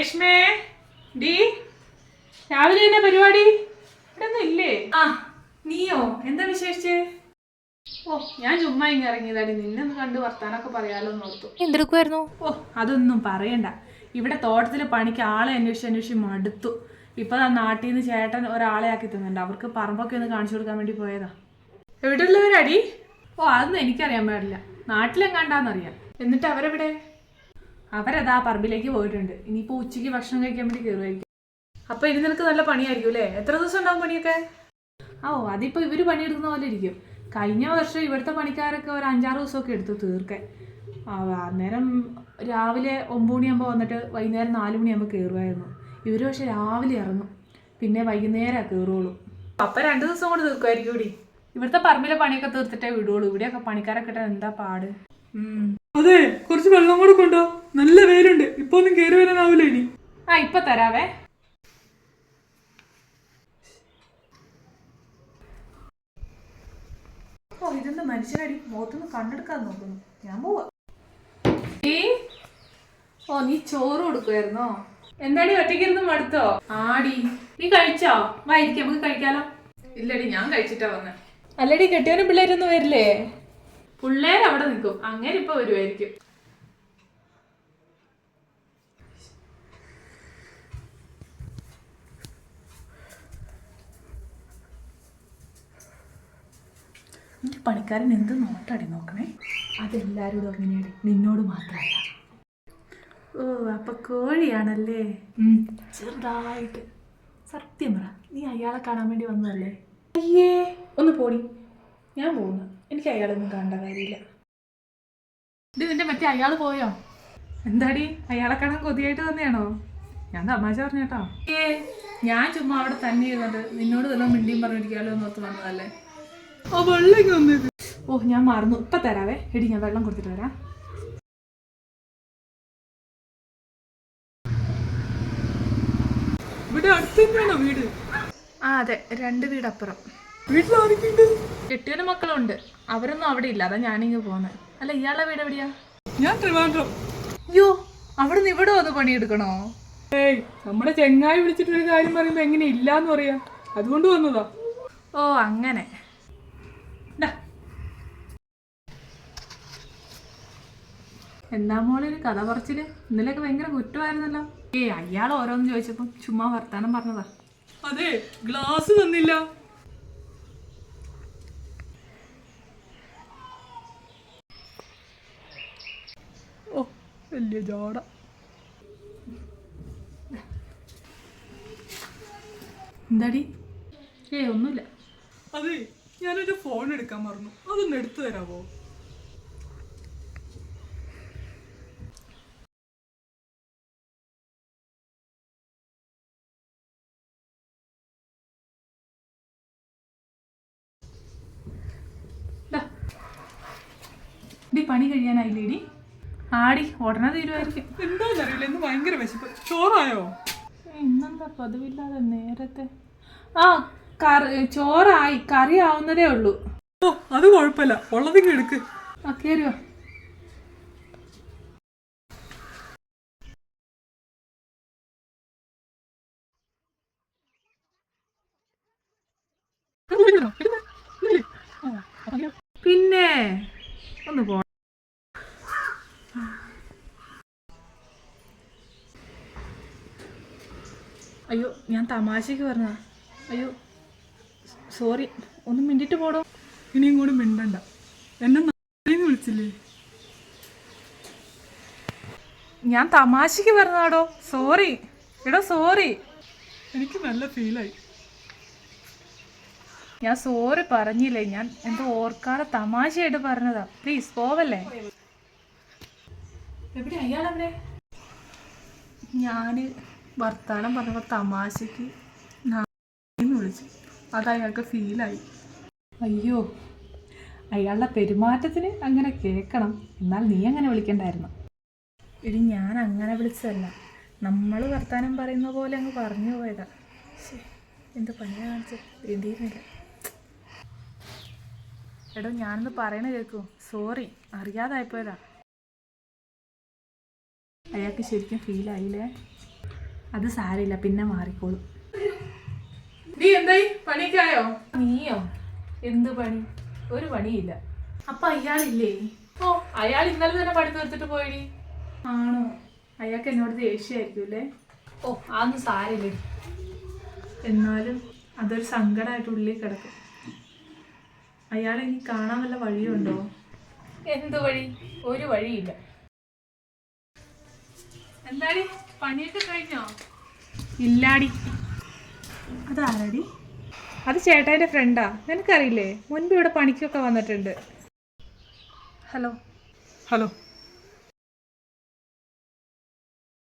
രേഷ്മേ D രാവിലെ എന്നാ പരിപാടി? ഇവിടെ ഇല്ലേ? ആ നീയോ? എന്താ വിശേഷിച്ച്? ഓ ഞാൻ ചുമ്മാ ഇങ്ങ് ഇറങ്ങിയതാടി. നിന്നെ ഒന്ന് കണ്ട് വർത്താനൊക്കെ പറയാലോ എന്ന് ഓർത്തു. എന്തെടുക്കുമായിരുന്നു ഓ അതൊന്നും പറയണ്ട. ഇവിടെ തോട്ടത്തിലെ പണിക്ക് ആളെ അന്വേഷിച്ച് അന്വേഷിച്ച് മടുത്തു. ഇപ്പൊ നാട്ടിൽ നിന്ന് ചേട്ടൻ ഒരാളെ ആക്കി തന്നിട്ടുണ്ട്. അവർക്ക് പറമ്പൊക്കെ ഒന്ന് കാണിച്ചു കൊടുക്കാൻ വേണ്ടി പോയതാ. എവിടെയുള്ളവരടി? ഓ അതൊന്നും എനിക്കറിയാൻ പാടില്ല. നാട്ടിലെങ്ങാണ്ടാന്നറിയാം. എന്നിട്ട് അവരെവിടെ? അവരതാ പറമ്പിലേക്ക് പോയിട്ടുണ്ട്. ഇനിയിപ്പോ ഉച്ചയ്ക്ക് ഭക്ഷണം കഴിക്കാൻ വേണ്ടി കയറുമായിരിക്കും അപ്പൊ ഇനി നിനക്ക് നല്ല പണിയായിരിക്കും അല്ലേ? എത്ര ദിവസം ഉണ്ടാവും പണിയൊക്കെ? ഓ അതിപ്പോ ഇവർ പണിയെടുക്കുന്ന പോലെ ഇരിക്കും. കഴിഞ്ഞ വർഷം ഇവിടുത്തെ പണിക്കാരൊക്കെ ഒരു അഞ്ചാറ് ദിവസമൊക്കെ എടുത്തു തീർക്കാൻ. അന്നേരം രാവിലെ ഒമ്പത് മണിയാകുമ്പോൾ വന്നിട്ട് വൈകുന്നേരം നാല് മണിയാകുമ്പോൾ കയറുമായിരുന്നു ഇവർ പക്ഷെ രാവിലെ ഇറങ്ങും. പിന്നെ വൈകുന്നേരം കയറുള്ളൂ അപ്പൊ രണ്ട് ദിവസം കൊണ്ട് തീർക്കുമായിരിക്കും ഇവിടെ ഇവിടുത്തെ പറമ്പിലെ പണിയൊക്കെ തീർത്തിട്ടേ വിടുള്ളൂ ഇവിടെയൊക്കെ പണിക്കാരൊക്കെ ഇട്ടാൽ എന്താ പാട്. അതെ കുറച്ച് വെള്ളം കൂടെ കൊണ്ടോ. നല്ല വെയിലുണ്ട്. ഇപ്പൊ ഒന്നും കയറി വരാനാവില്ല ഇനി. ആ ഇപ്പൊ തരാവേ. ഓ ഇതെന്താ മനുഷ്യനടി? മുഖത്തൊന്ന് കണ്ടെടുക്കാൻ നോക്കുന്നു. ഞാൻ പോവാ. ഏ ഓ നീ ചോറ് കൊടുക്കുമായിരുന്നോ എന്താടി ഒറ്റയ്ക്കിരുന്ന് മടുത്തോ? ആടി. നീ കഴിച്ചോ? വായിരിക്കും നമുക്ക് കഴിക്കാലോ. ഇല്ലടി ഞാൻ കഴിച്ചിട്ടാ വന്നെ. അല്ലടി കെട്ടിയവനും പിള്ളേരൊന്നും വരില്ലേ? പിള്ളേർ അവിടെ നിൽക്കും. അങ്ങനെ ഇപ്പൊ വരുമായിരിക്കും നിന്റെ പണിക്കാരൻ എന്ത് നോട്ടാടി നോക്കണേ? അതെല്ലാരോടും അങ്ങനെയാടി നിന്നോട് മാത്രമല്ല. ഓ അപ്പൊ കോഴിയാണല്ലേ? ചെറുതായിട്ട്. സത്യം പറ നീ അയാളെ കാണാൻ വേണ്ടി വന്നതല്ലേ? അയ്യേ. ഒന്ന് പോടി. ഞാൻ പോകുന്നു എനിക്ക് അയാളൊന്നും കാണേണ്ട കാര്യമില്ല ഇത് നിന്റെ മറ്റേ അയാൾ പോയോ? എന്താടി? അയാളെ കാണാൻ കൊതിയായിട്ട് തന്നെയാണോ ഞാൻ തമാശ പറഞ്ഞേട്ടോ. ഏ ഞാൻ ചുമ്മാ അവിടെ തന്നെ ഇരുന്നത്. നിന്നോട് വല്ല മിണ്ടിയും പറഞ്ഞിരിക്കാലോ എന്ന് ഓർത്ത് വന്നതല്ലേ. ഓ വെള്ളം വന്നത് ഓ ഞാൻ മറന്നു. ഇപ്പൊ തരാവേ. എടി ഞാൻ വെള്ളം കൊടുത്തിട്ട് വരാം. ഇവിടെ അടുത്ത് തന്നെയാണോ വീട്? ആ അതെ. രണ്ട് വീടപ്പുറം. വീട്ടിൽ ആരൊക്കെയുണ്ട് കെട്ടിയവനും മക്കളുണ്ട്. അവരൊന്നും അവിടെ ഇല്ല. അതാ ഞാനിങ്ങ് പോന്നെ. അല്ല ഇയാളുടെ വീട് എവിടെയാ? ഞാൻ ട്രിവാൻഡ്രം. അയ്യോ അവിടെ നിന്ന് ഇവിടെ വന്ന് പണിയെടുക്കണോ? ഏയ് നമ്മുടെ ചെങ്ങായി വിളിച്ചിട്ട് ഒരു കാര്യം പറയുമ്പോ എങ്ങനെ ഇല്ലാന്ന് പറയാ. അതുകൊണ്ട് വന്നതാ. ഓ അങ്ങനെ. എന്താ മോളെ ഒരു കഥ പറച്ചിൽ? ഇന്നലെയൊക്കെ ഭയങ്കര കുറ്റമായിരുന്നല്ലോ. ഏയ് അയാൾ ഓരോന്ന് ചോദിച്ചപ്പം ചുമ്മാ വർത്താനം പറഞ്ഞതാ. അതെ ഗ്ലാസ് തന്നില്ല. വലിയ ജാട എന്താടി? ഏ ഒന്നുമില്ല. അതെ ഞാനൊരു ഫോൺ എടുക്കാൻ മറന്നു. അതൊന്ന് എടുത്തു തരാമോ പണി കഴിയാനായില്ലേടി? ആടി ഉടനെ തീരുമായിരിക്കും എന്താന്നറിയില്ല ഇന്ന് ഭയങ്കര വിശപ്പ് ചോറായോ ഇന്നെന്താ പതിവില്ലാതെ നേരത്തെ ആ കറി ചോറായി കറി ആവുന്നതേ ഉള്ളൂ ഓ അത് കുഴപ്പമില്ല ഉള്ളതിങ്ങ് എടുക്ക് ആ കയറിയോ പിന്നെ ഒന്ന് പോ അയ്യോ ഞാൻ തമാശക്ക് പറഞ്ഞതാ. അയ്യോ സോറി ഒന്ന് മിണ്ടിട്ട് പോടോ. ഇനിയും കൂടെ മിണ്ടണ്ട. എന്നെ നാളെന്ന് വിളിച്ചില്ലേ? ഞാൻ തമാശക്ക് പറഞ്ഞാടോ സോറി. എടോ സോറി. എനിക്ക് നല്ല ഫീലായി. ഞാൻ സോറി പറഞ്ഞില്ലേ ഞാൻ എന്തോ ഓർക്കാതെ തമാശയായിട്ട് പറഞ്ഞതാ. പ്ലീസ് പോവല്ലേ? എവിടെ? അയാളെവിടെ? ഞാൻ വർത്താനം പറഞ്ഞപ്പോൾ തമാശയ്ക്ക് നാന്ന് വിളിച്ചു. അത് അയാൾക്ക് ഫീലായി. അയ്യോ അയാളുടെ പെരുമാറ്റത്തിന് അങ്ങനെ കേൾക്കണം. എന്നാൽ നീ അങ്ങനെ വിളിക്കണ്ടായിരുന്നു. ഇടി ഞാൻ അങ്ങനെ വിളിച്ചതല്ല. നമ്മൾ വർത്താനം പറയുന്ന പോലെ അങ്ങ് പറഞ്ഞു പോയതാ. എന്ത് പണിയാ കാണിച്ചത് എഴുതിയിരുന്നില്ല എടോ ഞാനൊന്ന് പറയണ കേൾക്കൂ സോറി അറിയാതായിപ്പോയതാ അയാൾക്ക് ശരിക്കും ഫീലായില്ലേ? അത് സാരില്ല പിന്നെ മാറിക്കോളും. നീ എന്തായി? പണിക്കായോ? നീയോ? എന്ത് പണി? ഒരു പണിയില്ല. അപ്പൊ അയാളില്ലേ? ഓ അയാൾ ഇന്നലെ തന്നെ പണി തീർത്തിട്ട് പോയി ആണോ? അയാൾക്ക് എന്നോട് ദേഷ്യമായിരിക്കും അല്ലേ? ഓ അതൊന്നും സാരില്ല എന്നാലും അതൊരു സങ്കടമായിട്ട് ഉള്ളിൽ കിടക്കും. അയാളെ ഇനി കാണാൻ വല്ല വഴിയുണ്ടോ? എന്ത് വഴി? ഒരു വഴിയില്ല. എന്താടി? പണിയൊക്കെ കഴിഞ്ഞോ? ഇല്ലാടി. അതാരടി? അത് ചേട്ടായിന്റെ ഫ്രണ്ടാ നിനക്കറിയില്ലേ? മുൻപ് ഇവിടെ പണിക്കൊക്കെ വന്നിട്ടുണ്ട്. ഹലോ. ഹലോ.